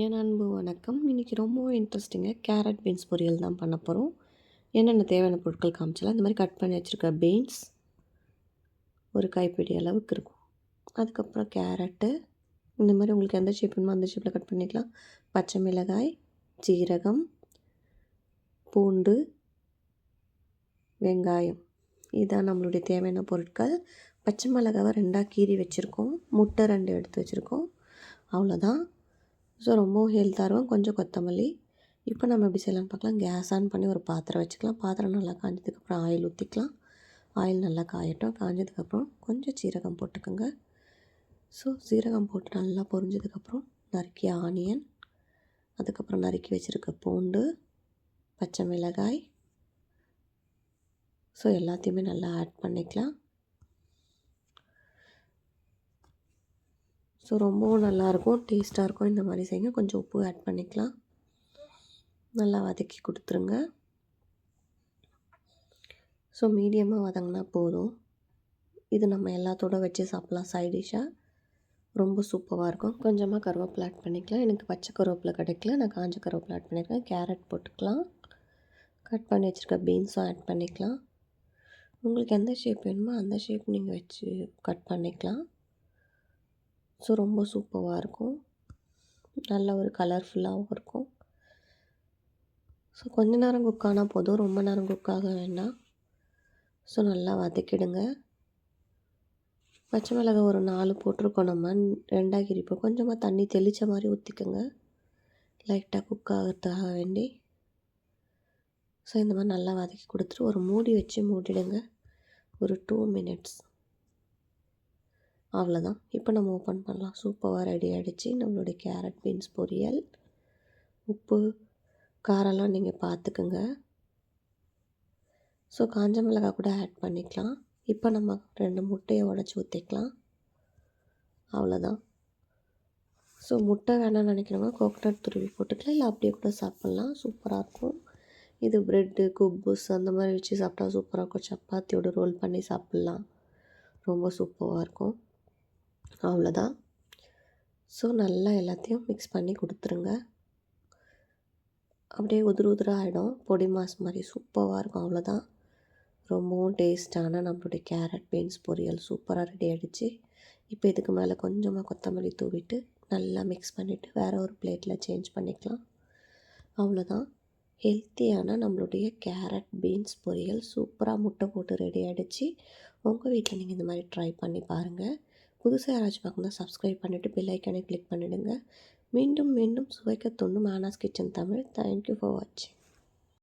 என் அன்பு வணக்கம். இன்றைக்கி ரொம்ப இன்ட்ரெஸ்டிங்காக கேரட் பீன்ஸ் பொரியல் தான் பண்ண போகிறோம் என்னென்ன தேவையான பொருட்கள் காமிச்சலாம் இந்த மாதிரி கட் பண்ணி வச்சுருக்க பீன்ஸ் ஒரு கைப்பிடி அளவுக்கு இருக்கும். அதுக்கப்புறம் கேரட்டு இந்த மாதிரி உங்களுக்கு எந்த ஷேப் வேணுமோ அந்த ஷேப்பில் கட் பண்ணிக்கலாம். பச்சை மிளகாய் ஜீரகம் பூண்டு வெங்காயம். இதுதான் நம்மளுடைய தேவையான பொருட்கள். பச்சை மிளகாவை ரெண்டாக கீறி வச்சுருக்கோம். முட்டை ரெண்டு எடுத்து வச்சுருக்கோம். அவ்வளோதான் ஸோ ரொம்பவும் ஹெல்த்தாக இருக்கும். கொஞ்சம் கொத்தமல்லி. இப்போ நம்ம எப்படி செய்யலாம்னு பார்க்கலாம். கேஸ் ஆன் பண்ணி ஒரு பாத்திரம் வச்சுக்கலாம். பாத்திரம் நல்லா காஞ்சதுக்கப்புறம் ஆயில் ஊற்றிக்கலாம் ஆயில் நல்லா காயட்டும். காஞ்சதுக்கப்புறம் கொஞ்சம் சீரகம் போட்டுக்கோங்க. ஸோ சீரகம் போட்டு நல்லா பொரிஞ்சதுக்கப்புறம் நறுக்கிய ஆனியன் அதுக்கப்புறம் நறுக்கி வச்சுருக்க பூண்டு பச்சை மிளகாய். ஸோ எல்லாத்தையுமே நல்லா ஆட் பண்ணிக்கலாம். ஸோ ரொம்பவும் நல்லாயிருக்கும் டேஸ்ட்டாக இருக்கும் இந்த மாதிரி செய்யுங்க. கொஞ்சம் உப்பு ஆட் பண்ணிக்கலாம். நல்லா வதக்கி கொடுத்துருங்க. ஸோ மீடியமாக வதங்கினா போதும். இது நம்ம எல்லாத்தோட வச்சு சாப்பிட்லாம் சைட் டிஷ்ஷாக ரொம்ப சூப்பராக இருக்கும் கொஞ்சமாக கருவேப்பிலை ஆட் பண்ணிக்கலாம். எனக்கு பச்சை கருவேப்பிலை கிடைக்கல. நான் காஞ்ச கருவேப்பிலை ஆட் பண்ணியிருக்கேன் கேரட் போட்டுக்கலாம். கட் பண்ணி வச்சுருக்க பீன்ஸும் ஆட் பண்ணிக்கலாம். உங்களுக்கு எந்த ஷேப் வேணுமோ அந்த ஷேப் நீங்கள் வச்சு கட் பண்ணிக்கலாம். ஸோ ரொம்ப சூப்பராக இருக்கும். நல்ல ஒரு கலர்ஃபுல்லாகவும் இருக்கும். ஸோ கொஞ்ச நேரம் குக் ஆனால் போதும். ரொம்ப நேரம் குக் ஆக வேண்டாம். ஸோ நல்லா வதக்கிடுங்க. பச்சை மிளகா ஒரு நாலு போட்டிருக்கோம் நம்ம. ரெண்டாக கிரிப்போம் கொஞ்சமாக தண்ணி தெளித்த மாதிரி ஊற்றிக்கோங்க லைட்டாக குக் ஆகிறதுக்காக வேண்டி. ஸோ இந்த மாதிரி நல்லா வதக்கி கொடுத்துட்டு ஒரு மூடி வச்சு மூடிடுங்க. ஒரு டூ மினிட்ஸ் அவ்வளோதான் இப்போ நம்ம ஓப்பன் பண்ணலாம். சூப்பராக ரெடி ஆகிடுச்சு நம்மளுடைய கேரட் பீன்ஸ் பொரியல் உப்பு காரெல்லாம் நீங்கள் பார்த்துக்குங்க ஸோ காஞ்ச மிளகாய் கூட ஆட் பண்ணிக்கலாம். இப்போ நம்ம ரெண்டு முட்டையை உடச்சி ஊற்றிக்கலாம் அவ்வளோதான் ஸோ முட்டை வேணாம்னு நினைக்கிறவங்க கோகனட் துருவி போட்டுக்கலாம். இல்லை அப்படியே கூட சாப்பிட்லாம். சூப்பராக இருக்கும். இது ப்ரெட்டு குப்பூஸ் அந்த மாதிரி வச்சு சாப்பிட்டா சூப்பராக இருக்கும். சப்பாத்தியோட ரோல் பண்ணி சாப்பிட்லாம். ரொம்ப சூப்பராக இருக்கும். அவ்வளோதான் ஸோ நல்லா எல்லாத்தையும் மிக்ஸ் பண்ணி கொடுத்துருங்க. அப்படியே உதிரு உதிராக ஆகிடும் பொடி மாஸ் மாதிரி சூப்பராக இருக்கும். அவ்வளோதான் ரொம்பவும் டேஸ்ட்டான நம்மளுடைய கேரட் பீன்ஸ் பொரியல் சூப்பராக ரெடி ஆகிடுச்சு இப்போ இதுக்கு மேலே கொஞ்சமாக கொத்தமல்லி தூவிட்டு நல்லா மிக்ஸ் பண்ணிவிட்டு வேறு ஒரு பிளேட்டில் சேஞ்ச் பண்ணிக்கலாம். அவ்வளோதான் ஹெல்த்தியான நம்மளுடைய கேரட் பீன்ஸ் பொரியல் சூப்பராக முட்டை போட்டு ரெடி ஆகிடுச்சு உங்கள் வீட்டில் நீங்கள் இந்த மாதிரி ட்ரை பண்ணி பாருங்கள் புதுசாக யாராச்சும் பார்க்கணும் சப்ஸ்கிரைப் பண்ணிவிட்டு பெல் ஐக்கானே கிளிக் பண்ணிவிடுங்க மீண்டும் மீண்டும் சுவைக்க தோணும் Ana's kitchen Tamil. Thank you for வாட்சிங்